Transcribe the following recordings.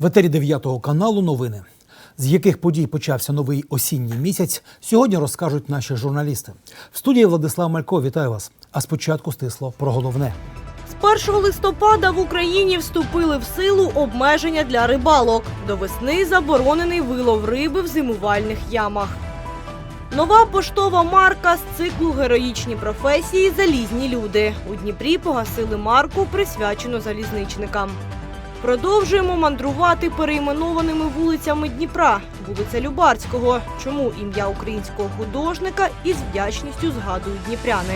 В етері 9 каналу новини. З яких подій почався новий осінній місяць, сьогодні розкажуть наші журналісти. В студії Владислав Малько, вітаю вас. А спочатку стисло про головне. З 1 листопада в Україні вступили в силу обмеження для рибалок. До весни заборонений вилов риби в зимувальних ямах. Нова поштова марка з циклу Героїчні професії Залізні люди. У Дніпрі погасили марку, присвячену залізничникам. Продовжуємо мандрувати перейменованими вулицями Дніпра. Вулиця Любарського. Чому ім'я українського художника із вдячністю згадують дніпряни.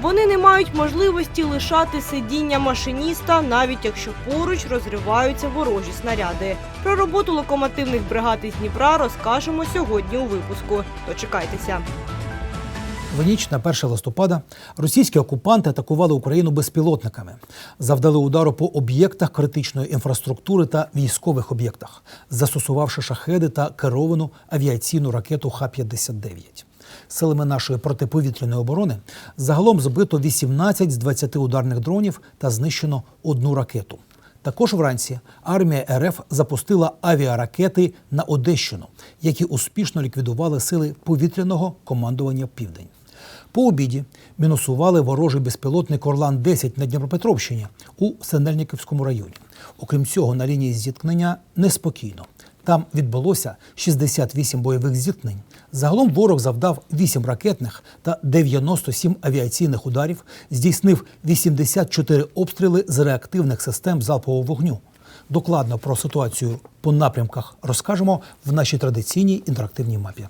Вони не мають можливості лишати сидіння машиніста, навіть якщо поруч розриваються ворожі снаряди. Про роботу локомотивних бригад із Дніпра розкажемо сьогодні у випуску. Дочекайтеся. В ніч на 1 листопада російські окупанти атакували Україну безпілотниками, завдали удару по об'єктах критичної інфраструктури та військових об'єктах, застосувавши шахеди та керовану авіаційну ракету Х-59. Силами нашої протиповітряної оборони загалом збито 18 з 20 ударних дронів та знищено одну ракету. Також вранці армія РФ запустила авіаракети на Одещину, які успішно ліквідували сили повітряного командування Південь. По обіді мінусували ворожий безпілотник Орлан 10 на Дніпропетровщині у Синельниківському районі. Окрім цього, на лінії зіткнення неспокійно. Там відбулося 68 бойових зіткнень. Загалом ворог завдав 8 ракетних та 97 авіаційних ударів, здійснив 84 обстріли з реактивних систем залпового вогню. Докладно про ситуацію по напрямках розкажемо в нашій традиційній інтерактивній мапі.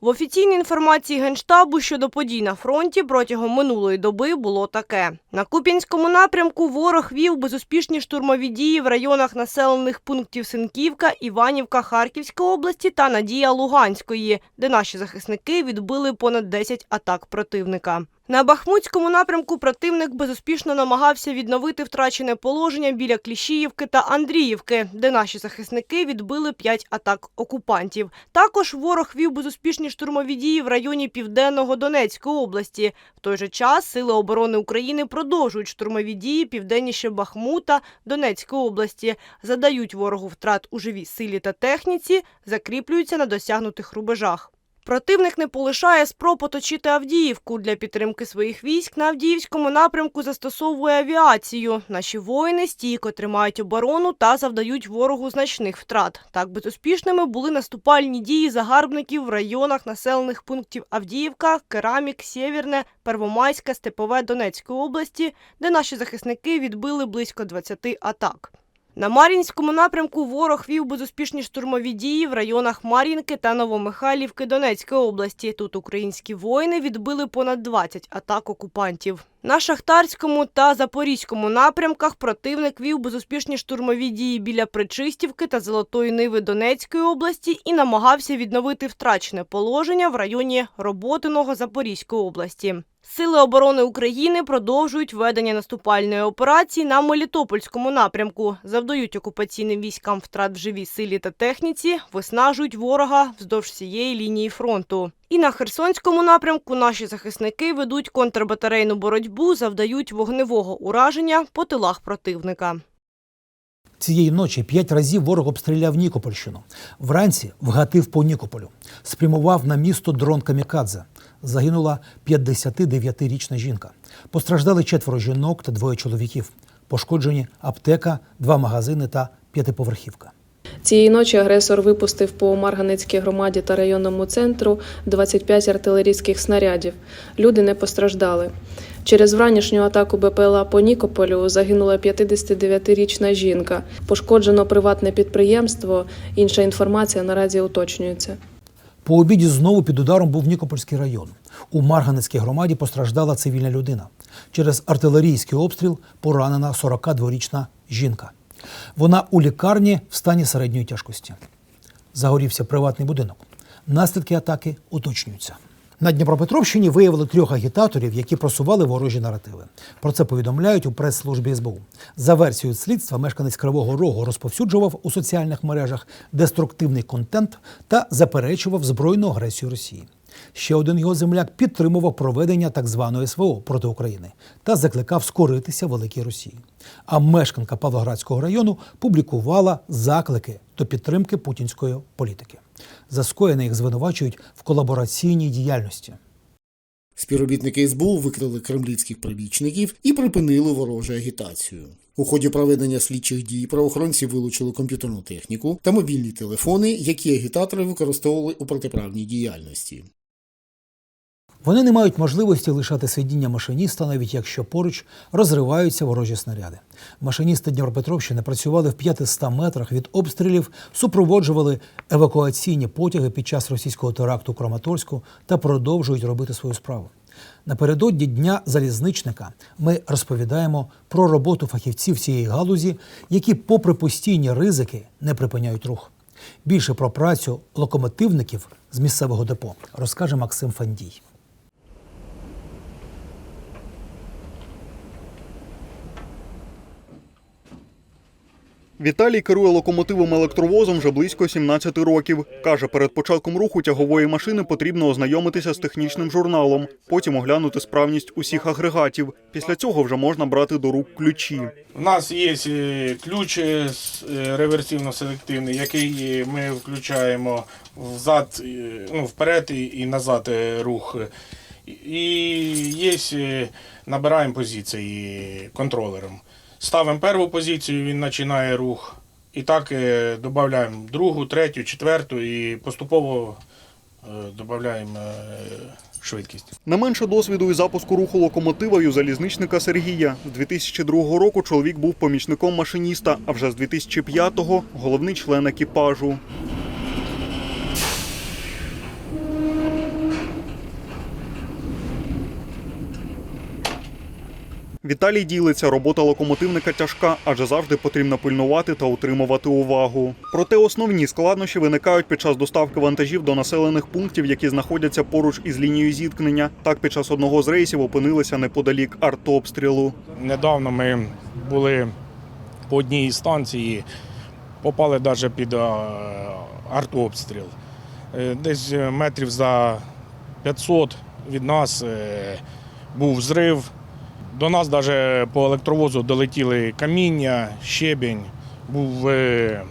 В офіційній інформації Генштабу щодо подій на фронті протягом минулої доби було таке: на Куп'янському напрямку ворог вів безуспішні штурмові дії в районах населених пунктів Синківка, Іванівка, Харківської області та Надія Луганської, де наші захисники відбили понад 10 атак противника. На Бахмутському напрямку противник безуспішно намагався відновити втрачене положення біля Кліщіївки та Андріївки, де наші захисники відбили 5 атак окупантів. Також ворог вів безуспішні штурмові дії в районі Південного Донецької області. В той же час Сили оборони України продовжують штурмові дії південніше Бахмута Донецької області, задають ворогу втрат у живій силі та техніці, закріплюються на досягнутих рубежах. Противник не полишає спроб оточити Авдіївку. Для підтримки своїх військ на Авдіївському напрямку застосовує авіацію. Наші воїни стійко тримають оборону та завдають ворогу значних втрат. Так безуспішними були наступальні дії загарбників в районах населених пунктів Авдіївка, Керамік, Сєвєрне, Первомайська, Степове Донецької області, де наші захисники відбили близько 20 атак. На Мар'їнському напрямку ворог вів безуспішні штурмові дії в районах Мар'їнки та Новомихайлівки Донецької області. Тут українські воїни відбили понад 20 атак окупантів. На Шахтарському та Запорізькому напрямках противник вів безуспішні штурмові дії біля Причистівки та Золотої Ниви Донецької області і намагався відновити втрачене положення в районі Роботиного Запорізької області. Сили оборони України продовжують ведення наступальної операції на Мелітопольському напрямку, завдають окупаційним військам втрат в живій силі та техніці, виснажують ворога вздовж всієї лінії фронту. І на Херсонському напрямку наші захисники ведуть контрбатарейну боротьбу, завдають вогневого ураження по тилах противника. Цієї ночі п'ять разів ворог обстріляв Нікопольщину. Вранці вгатив по Нікополю. Спрямував на місто дрон Камікадзе. Загинула 59-річна жінка. Постраждали четверо жінок та двоє чоловіків. Пошкоджені аптека, два магазини та п'ятиповерхівка. Цієї ночі агресор випустив по Марганецькій громаді та районному центру 25 артилерійських снарядів. Люди не постраждали. Через вранішню атаку БПЛА по Нікополю загинула 59-річна жінка. Пошкоджено приватне підприємство. Інша інформація наразі уточнюється. По обіді знову під ударом був Нікопольський район. У Марганецькій громаді постраждала цивільна людина. Через артилерійський обстріл поранена 42-річна жінка. Вона у лікарні в стані середньої тяжкості. Загорівся приватний будинок. Наслідки атаки уточнюються. На Дніпропетровщині виявили трьох агітаторів, які просували ворожі наративи. Про це повідомляють у прес-службі СБУ. За версією слідства, мешканець Кривого Рогу розповсюджував у соціальних мережах деструктивний контент та заперечував збройну агресію Росії. Ще один його земляк підтримував проведення так званої СВО проти України та закликав скоритися великій Росії. А мешканка Павлоградського району публікувала заклики до підтримки путінської політики. За скоєне їх звинувачують в колабораційній діяльності. Співробітники СБУ викрили кремлівських прибічників і припинили ворожу агітацію. У ході проведення слідчих дій правоохоронці вилучили комп'ютерну техніку та мобільні телефони, які агітатори використовували у протиправній діяльності. Вони не мають можливості лишати сидіння машиніста, навіть якщо поруч розриваються ворожі снаряди. Машиністи Дніпропетровщини працювали в 500 метрах від обстрілів, супроводжували евакуаційні потяги під час російського теракту Краматорську та продовжують робити свою справу. Напередодні дня залізничника ми розповідаємо про роботу фахівців цієї галузі, які, попри постійні ризики, не припиняють рух. Більше про працю локомотивників з місцевого депо розкаже Максим Фандій. Віталій керує локомотивом електровозом вже близько 17 років. Каже, перед початком руху тягової машини потрібно ознайомитися з технічним журналом, потім оглянути справність усіх агрегатів. Після цього вже можна брати до рук ключі. У нас є е, ключ е, е, реверсивно-селективний, який ми включаємо взад, ну, вперед і- назад рух. І є, набираємо позиції контролером. Ставимо першу позицію, він починає рух. І так е, додаємо другу, третю, четверту і поступово додаємо швидкість. Не менше досвіду і запуску руху локомотива у залізничника Сергія. З 2002 року чоловік був помічником машиніста, а вже з 2005-го – головний член екіпажу. Віталій ділиться, робота локомотивника тяжка, адже завжди потрібно пильнувати та утримувати увагу. Проте основні складнощі виникають під час доставки вантажів до населених пунктів, які знаходяться поруч із лінією зіткнення. Так, під час одного з рейсів опинилися неподалік артобстрілу. Недавно ми були по одній станції, попали навіть під е, артобстріл. Е, Десь метрів за 500 від нас е, був зрив. До нас навіть по електровозу долетіли каміння, щебінь, був е,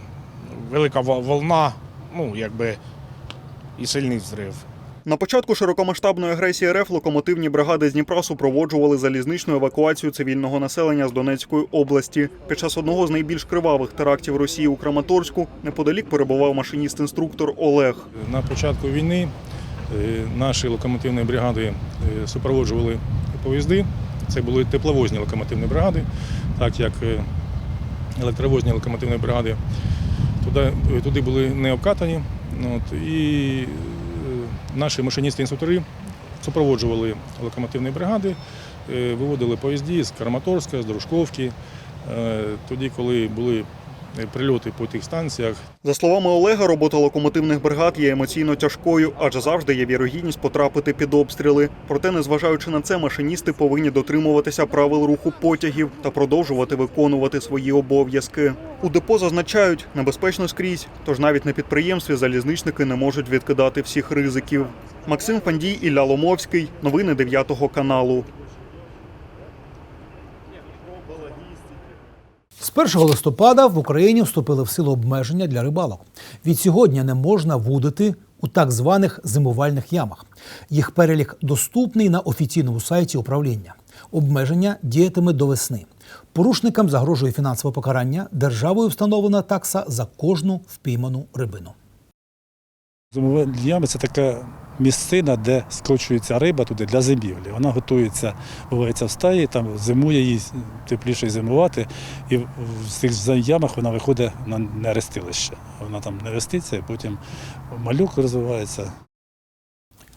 велика волна, ну якби і сильний зрив. На початку широкомасштабної агресії РФ локомотивні бригади з Дніпра супроводжували залізничну евакуацію цивільного населення з Донецької області. Під час одного з найбільш кривавих терактів Росії у Краматорську неподалік перебував машиніст-інструктор Олег. На початку війни е, наші локомотивні бригади е, супроводжували поїзди. Це були тепловозні локомотивні бригади, так як е, електровозні локомотивні бригади туди, е, туди були не обкатані. От, і е, наші машиністи-інструктори супроводжували локомотивні бригади, виводили поїзді з Краматорська, з Дружковки. Тоді, коли були прильоти по тих станціях, За словами Олега, робота локомотивних бригад є емоційно тяжкою, адже завжди є вірогідність потрапити під обстріли. Проте, незважаючи на це, машиністи повинні дотримуватися правил руху потягів та продовжувати виконувати свої обов'язки. У депо зазначають, небезпечно скрізь, тож навіть на підприємстві залізничники не можуть відкидати всіх ризиків. Максим Фандій, Ілля Ломовський. Новини 9 каналу. З 1 листопада в Україні вступили в силу обмеження для рибалок. Від сьогодні не можна вудити у так званих зимувальних ямах. Їх перелік доступний на офіційному сайті управління. Обмеження діятиме до весни. Порушникам загрожує фінансове покарання. Державою встановлена такса за кожну впійману рибину. Зимові ями це така місцина, де скочується риба туди для зимівлі. Вона готується, бувається в стаї, там зимує їй тепліше зимувати, і в цих ямах вона виходить на нерестилище. Вона там не реститься, і потім малюк розвивається.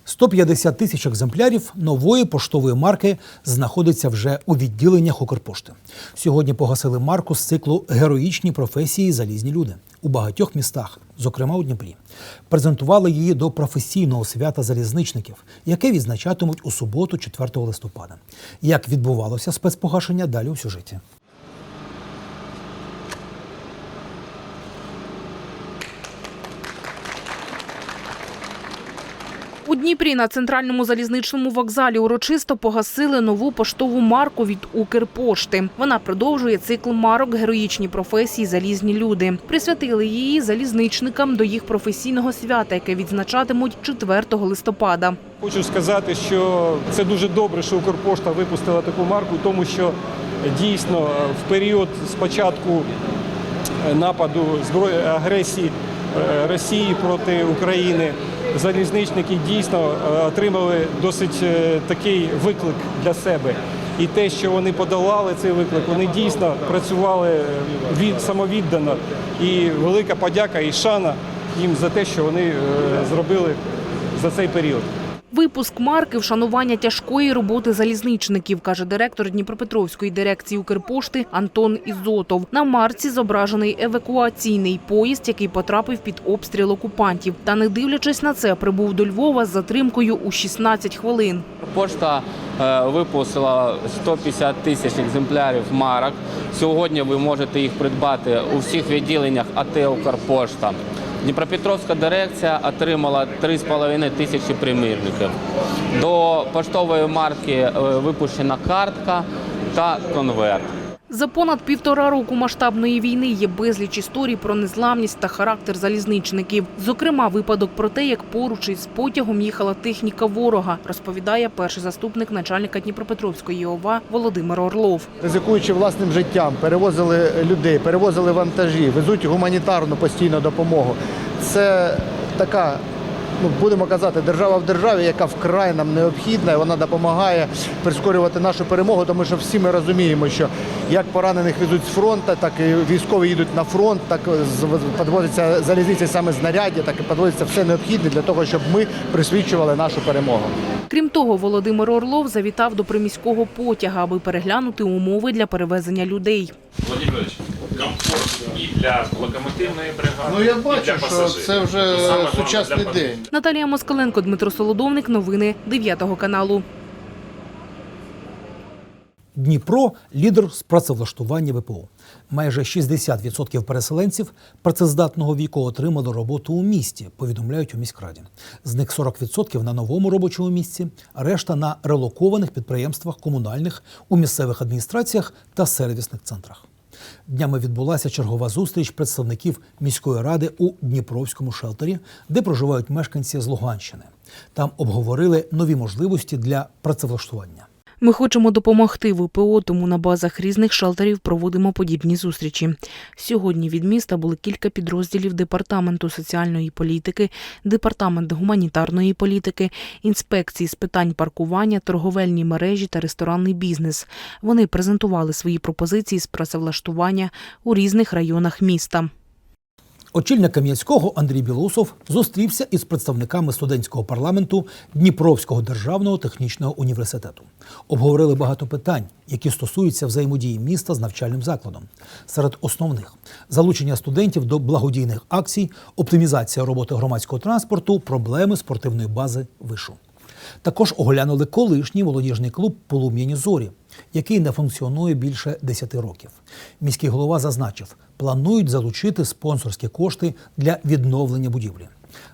150 тисяч екземплярів нової поштової марки знаходиться вже у відділеннях Укрпошти. Сьогодні погасили марку з циклу Героїчні професії залізні люди у багатьох містах, зокрема у Дніпрі. Презентували її до професійного свята залізничників, яке відзначатимуть у суботу, 4 листопада. Як відбувалося спецпогашення далі у сюжеті. Дніпрі на центральному залізничному вокзалі урочисто погасили нову поштову марку від Укрпошти. Вона продовжує цикл марок героїчні професії залізні люди. Присвятили її залізничникам до їх професійного свята, яке відзначатимуть 4 листопада. Хочу сказати, що це дуже добре, що Укрпошта випустила таку марку, тому що дійсно в період спочатку нападу зброї агресії е, Росії проти України залізничники дійсно е, отримали досить е, такий виклик для себе. І те, що вони подолали цей виклик, вони дійсно працювали е, від самовіддано. І велика подяка і шана їм за те, що вони зробили за цей період. Випуск марки вшанування тяжкої роботи залізничників, каже директор Дніпропетровської дирекції Укрпошти Антон Ізотов. На марці зображений евакуаційний поїзд, який потрапив під обстріл окупантів. Та не дивлячись на це, прибув до Львова з затримкою у 16 хвилин. Пошта е, випустила 150 тисяч екземплярів марок. Сьогодні ви можете їх придбати у всіх відділеннях АТ «Укрпошта». Дніпропетровська дирекція отримала 3,5 тисячі примірників. До поштової марки е, випущена картка та конверт. За понад півтора року масштабної війни є безліч історій про незламність та характер залізничників. Зокрема, випадок про те, як поруч із потягом їхала техніка ворога, розповідає перший заступник начальника Дніпропетровської ОВА Володимир Орлов. ризикуючи власним життям, перевозили людей, перевозили вантажі, везуть гуманітарну постійну допомогу. Це така, ну будемо казати, держава в державі, яка вкрай нам необхідна, і вона допомагає прискорювати нашу перемогу, тому що всі ми розуміємо, що як поранених везуть з фронту, так і військові їдуть на фронт, так підвозиться залізниці саме знаряддя, так і підвозиться все необхідне для того, щоб ми присвідчували нашу перемогу. Крім того, Володимир Орлов завітав до приміського потяга, аби переглянути умови для перевезення людей. Володимирович, комфорт і для локомотивної бригади, Ну я і для бачу, що пасажирів. це вже Саме головне сучасний для день. Наталія Москаленко, Дмитро Солодовник. Новини 9 каналу. Дніпро лідер з працевлаштування ВПО. Майже 60% переселенців працездатного віку отримали роботу у місті, повідомляють у міськраді. З них 40% на новому робочому місці, решта на релокованих підприємствах комунальних у місцевих адміністраціях та сервісних центрах. Днями відбулася чергова зустріч представників міської ради у Дніпровському шелтері, де проживають мешканці з Луганщини. Там обговорили нові можливості для працевлаштування. Ми хочемо допомогти ВПО, тому на базах різних шелтерів проводимо подібні зустрічі. Сьогодні від міста були кілька підрозділів департаменту соціальної політики, департамент гуманітарної політики, інспекції з питань паркування, торговельні мережі та ресторанний бізнес. Вони презентували свої пропозиції з працевлаштування у різних районах міста. Очільник Кам'янського Андрій Білусов зустрівся із представниками студентського парламенту Дніпровського державного технічного університету. Обговорили багато питань, які стосуються взаємодії міста з навчальним закладом. Серед основних залучення студентів до благодійних акцій, оптимізація роботи громадського транспорту, проблеми спортивної бази вишу. Також оглянули колишній молодіжний клуб Полум'яні зорі, який не функціонує більше 10 років. Міський голова зазначив, планують залучити спонсорські кошти для відновлення будівлі.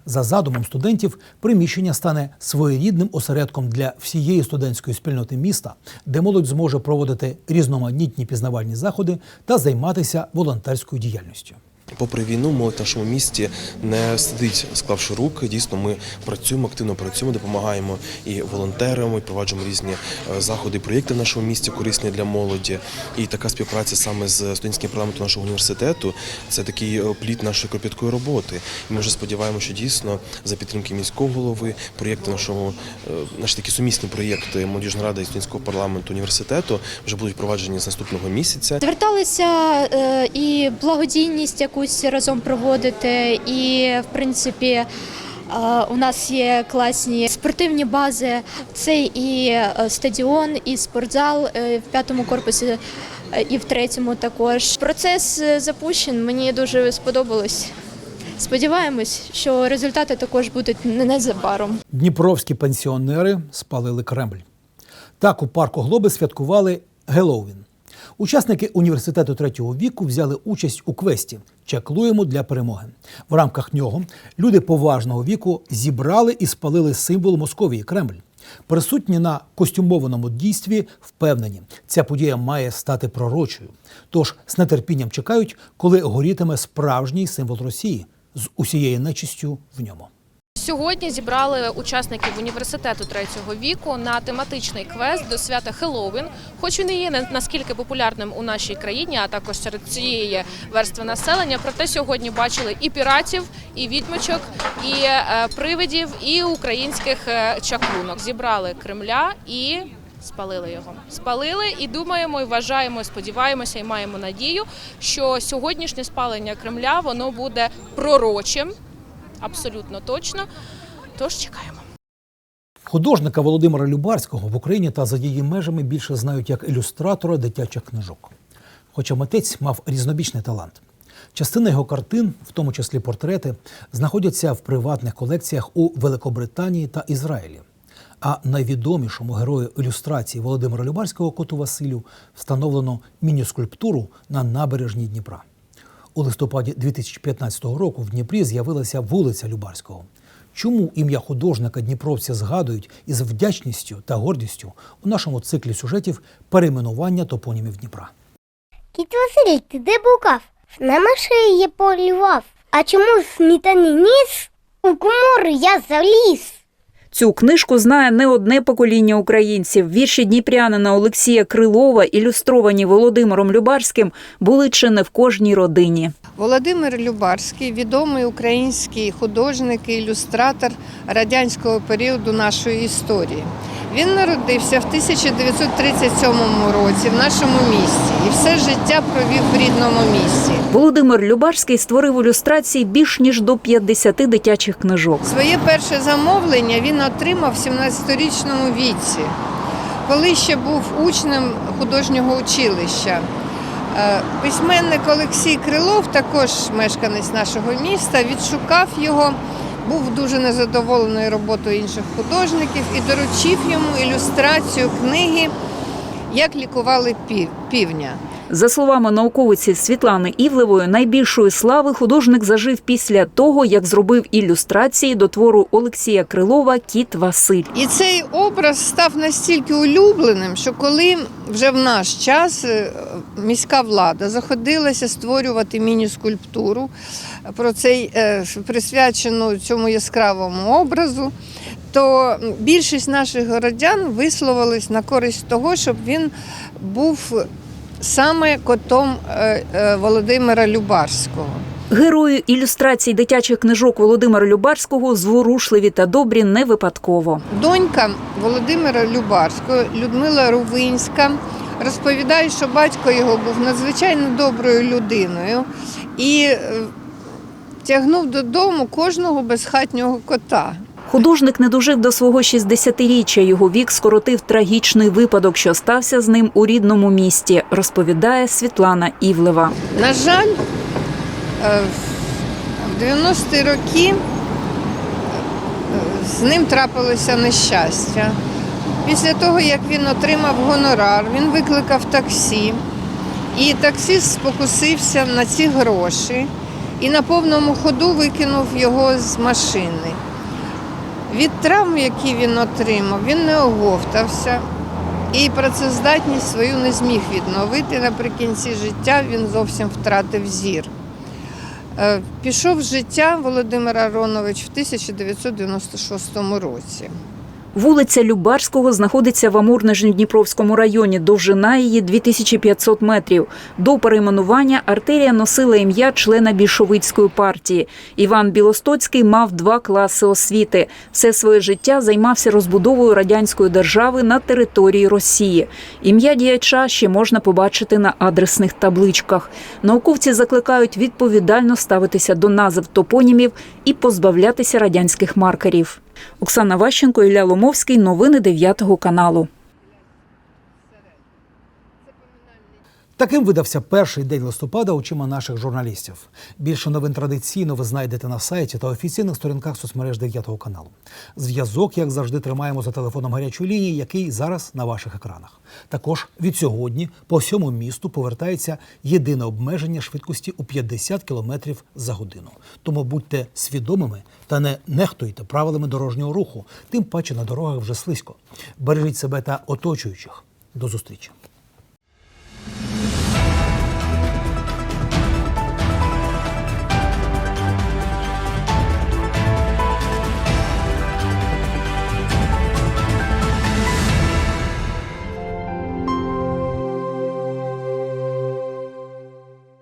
За задумом студентів, приміщення стане своєрідним осередком для всієї студентської спільноти міста, де молодь зможе проводити різноманітні пізнавальні заходи та займатися волонтерською діяльністю. Попри війну, молодь в нашому місті не сидить, склавши руки. Дійсно, ми працюємо, активно працюємо, допомагаємо і волонтерам, і проваджуємо різні е, заходи, проєкти в нашому місті корисні для молоді. І така співпраця саме з студентським парламентом нашого університету це такий е, плід нашої кропіткої роботи. І ми вже сподіваємося, що дійсно за підтримки міського голови, проєкти нашого е, наші такі сумісні проєкти молодіжної ради і студентського парламенту університету вже будуть впроваджені з наступного місяця. Зверталися і благодійність якусь разом проводити, і в принципі. е, У нас є класні спортивні бази. Це і е, стадіон, і спортзал е, в п'ятому корпусі, і в третьому також. Процес запущений. Мені дуже сподобалось. Сподіваємось, що результати також будуть незабаром. Дніпровські пенсіонери спалили Кремль. Так у парку Глоби святкували Геловін. Учасники університету третього віку взяли участь у квесті Чаклуємо для перемоги. В рамках нього люди поважного віку зібрали і спалили символ Московії Кремль. Присутні на костюмованому дійстві впевнені, ця подія має стати пророчою. Тож з нетерпінням чекають, коли горітиме справжній символ Росії з усією нечистю в ньому. Сьогодні зібрали учасників університету третього віку на тематичний квест до свята Хеллоуін. Хоч він і є наскільки популярним у нашій країні, а також серед цієї верстви населення. Проте сьогодні бачили і піратів, і відьмочок, і е, привидів, і українських е, чаклунок. Зібрали Кремля і. Спалили його, спалили і думаємо, і вважаємо, і сподіваємося, і маємо надію, що сьогоднішнє спалення Кремля воно буде пророчим, абсолютно точно. Тож чекаємо. Художника Володимира Любарського в Україні та за її межами більше знають як ілюстратора дитячих книжок. Хоча митець мав різнобічний талант. Частина його картин, в тому числі портрети, знаходяться в приватних колекціях у Великобританії та Ізраїлі. А найвідомішому герою ілюстрації Володимира Любарського коту Василю встановлено міні-скульптуру на набережні Дніпра. У листопаді 2015 року в Дніпрі з'явилася вулиця Любарського. Чому ім'я художника Дніпровці згадують із вдячністю та гордістю у нашому циклі сюжетів перейменування топонімів Дніпра? Кіт Василь, ти де блукав? На машині полював. А чому смітаний ніс? У комори я заліз. Цю книжку знає не одне покоління українців. Вірші дніпрянина Олексія Крилова, ілюстровані Володимиром Любарським, були чи не в кожній родині. Володимир Любарський відомий український художник і ілюстратор радянського періоду нашої історії. Він народився в 1937 році в нашому місті і все життя провів в рідному місті. Володимир Любарський створив ілюстрації більш ніж до 50 дитячих книжок. Своє перше замовлення він отримав в 17-річному віці, коли ще був учнем художнього училища. Е, Письменник Олексій Крилов, також мешканець нашого міста, відшукав його, був дуже незадоволений роботою інших художників і доручив йому ілюстрацію книги Як лікували півня. За словами науковиці Світлани Івлевої, найбільшої слави художник зажив після того, як зробив ілюстрації до твору Олексія Крилова Кіт Василь. І цей образ став настільки улюбленим, що коли вже в наш час е, міська влада заходилася створювати міні-скульптуру про цей е, присвячену цьому яскравому образу, то більшість наших городян висловились на користь того, щоб він був саме котом е, е, Володимира Любарського. Герої ілюстрацій дитячих книжок Володимира Любарського зворушливі та добрі не випадково. Донька Володимира Любарського, Людмила Рувинська, розповідає, що батько його був надзвичайно доброю людиною і е, тягнув додому кожного безхатнього кота. Художник не дожив до свого 60-річчя. Його вік скоротив трагічний випадок, що стався з ним у рідному місті, розповідає Світлана Івлева. На жаль, е, в 90-ті роки е, з ним трапилося нещастя. Після того, як він отримав гонорар, він викликав таксі, і таксист спокусився на ці гроші і на повному ходу викинув його з машини. Від травм, які він отримав, він не оговтався і працездатність свою не зміг відновити. Наприкінці життя він зовсім втратив зір. Е, Пішов з життя Володимир Аронович в 1996 році. Вулиця Любарського знаходиться в Амур-Нижньодніпровському районі. Довжина її 2500 метрів. До перейменування артерія носила ім'я члена більшовицької партії. Іван Білостоцький мав два класи освіти. Все своє життя займався розбудовою радянської держави на території Росії. Ім'я діяча ще можна побачити на адресних табличках. Науковці закликають відповідально ставитися до назв топонімів і позбавлятися радянських маркерів. Оксана Ващенко, Ілля Ломовський. Новини 9 каналу. Таким видався перший день листопада очима наших журналістів. Більше новин традиційно ви знайдете на сайті та офіційних сторінках соцмереж 9 каналу. Зв'язок, як завжди, тримаємо за телефоном гарячої лінії, який зараз на ваших екранах. Також від сьогодні по всьому місту повертається єдине обмеження швидкості у 50 км за годину. Тому будьте свідомими та не нехтуйте правилами дорожнього руху, тим паче на дорогах вже слизько. Бережіть себе та оточуючих. До зустрічі.